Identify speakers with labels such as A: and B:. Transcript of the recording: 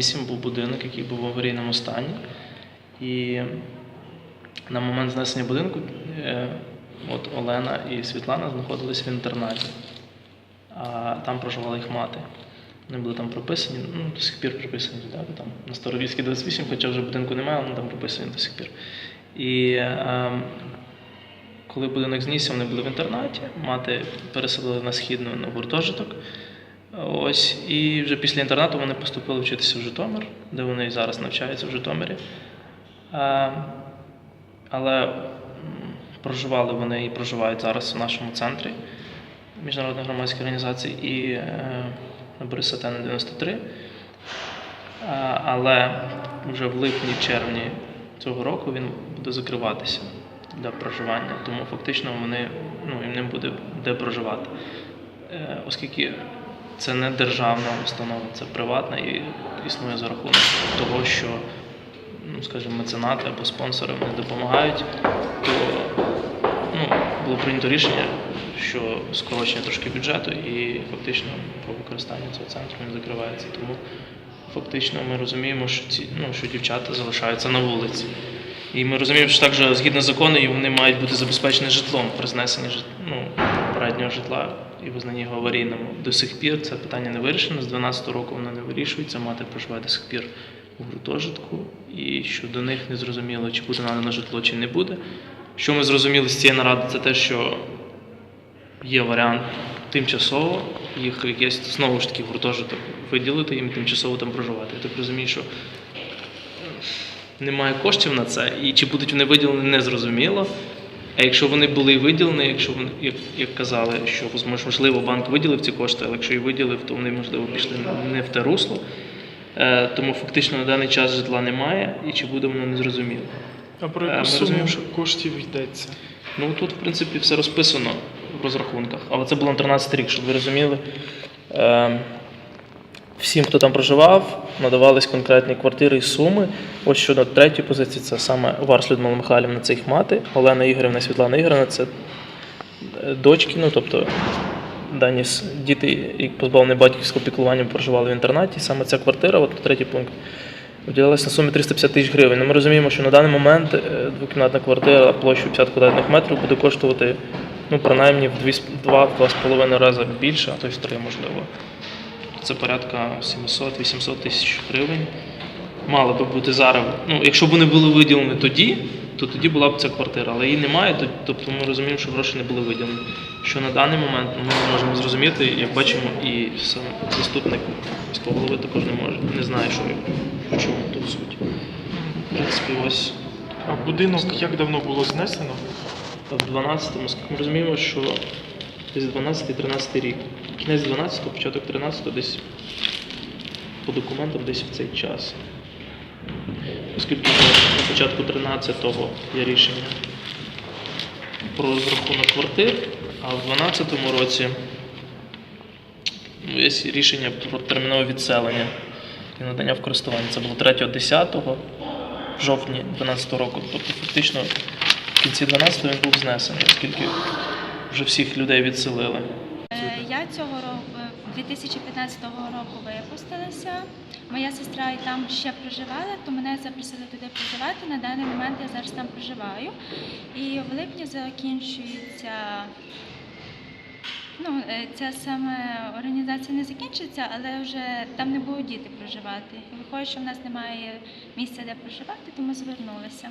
A: 13-8 був будинок, який був в аварійному стані. І на момент знесення будинку е, от Олена і Світлана знаходились в інтернаті, а там проживала їх мати. Вони були там прописані, ну, до сих пір прописані так, там, на Старовільській 28, хоча вже будинку немає, але вони там прописані до сих пір. І е, коли будинок знісся, вони були в інтернаті, мати переселили на східну на гуртожиток. Ось, і вже після інтернату вони поступили вчитися в Житомир, де вони і зараз навчаються в Житомирі. Е, але проживали вони і проживають зараз в нашому центрі міжнародної громадської організації і е, на Бориса Тена 93. А, Але вже в липні-червні цього року він буде закриватися для проживання, тому фактично вони, ну, їм не буде де проживати. Е, Оскільки це не державна установа, це приватна і існує за рахунок того, що, ну, скажімо, меценати або спонсори вони допомагають, то ну, було прийнято рішення, що скорочення трошки бюджету і фактично по використанню цього центру він закривається. Тому фактично ми розуміємо, що ці ну, що дівчата залишаються на вулиці. І ми розуміємо, що також згідно закону вони мають бути забезпечені житлом при знесенні жит- ну, попереднього житла і визнанні його аварійним. До сих пір це питання не вирішено. З 12 року воно не вирішується. Мати проживає до сих пір у гуртожитку, і що до них не зрозуміло, чи буде надано житло, чи не буде. Що ми зрозуміли з цієї наради, це те, що є варіант тимчасово їх якесь знову ж таки гуртожиток виділити їм тимчасово там проживати. Я так розумію, що немає коштів на це, і чи будуть вони виділені, не зрозуміло. А якщо вони були виділені, якщо вони, як, як казали, що можливо банк виділив ці кошти, але якщо і виділив, то вони можливо пішли не в те русло. Е, тому фактично на даний час житла немає, і чи буде воно не зрозуміло.
B: А про
A: Е,
B: яку
A: ми
B: суму коштів йдеться?
A: Ну тут, в принципі, все розписано в розрахунках. Але це було на 13 рік, щоб ви розуміли. Всім, хто там проживав, надавались конкретні квартири і суми. Ось щодо третьої позиції, це саме Варс Людмила Михайлівна, це їх мати, Олена Ігорівна, і Світлана Ігорівна, це е, дочки, ну тобто дані діти, які позбавлені батьківського піклування, проживали в інтернаті. Саме ця квартира, от третій пункт, виділялася на сумі 350 тисяч гривень. Ну, ми розуміємо, що на даний момент е, двокімнатна квартира площею 50 квадратних метрів буде коштувати ну, принаймні в 2-2,5 рази більше, а то й в 3, можливо. Це порядка 700-800 тисяч гривень. Мало би бути зараз. Ну, якщо б вони були виділені тоді, то тоді була б ця квартира, але її немає, тобто ми розуміємо, що гроші не були виділені. Що на даний момент ми не можемо зрозуміти, як бачимо, і сам заступник міського голови також не може, не знає, що в чому тут суть. В принципі, ось
B: А будинок як давно було знесено?
A: в 12-му, ми розуміємо, що десь 12-13 рік. Кінець 12-го, початок 13-го, десь по документам десь в цей час. Оскільки на початку 13-го є рішення про розрахунок квартир, а в 12-му році ну, є рішення про термінове відселення і надання в користування. Це було 3-10 в жовтні 12 року. Тобто фактично в кінці 12-го він був знесений, оскільки вже всіх людей відселили.
C: Е, Я цього року, 2015 року випустилася. Моя сестра і там ще проживала, то мене запросили туди проживати. На даний момент я зараз там проживаю. І в липні закінчується. Ну, е, ця саме організація не закінчиться, але вже там не будуть діти проживати. Виходить, що в нас немає місця, де проживати, тому звернулися.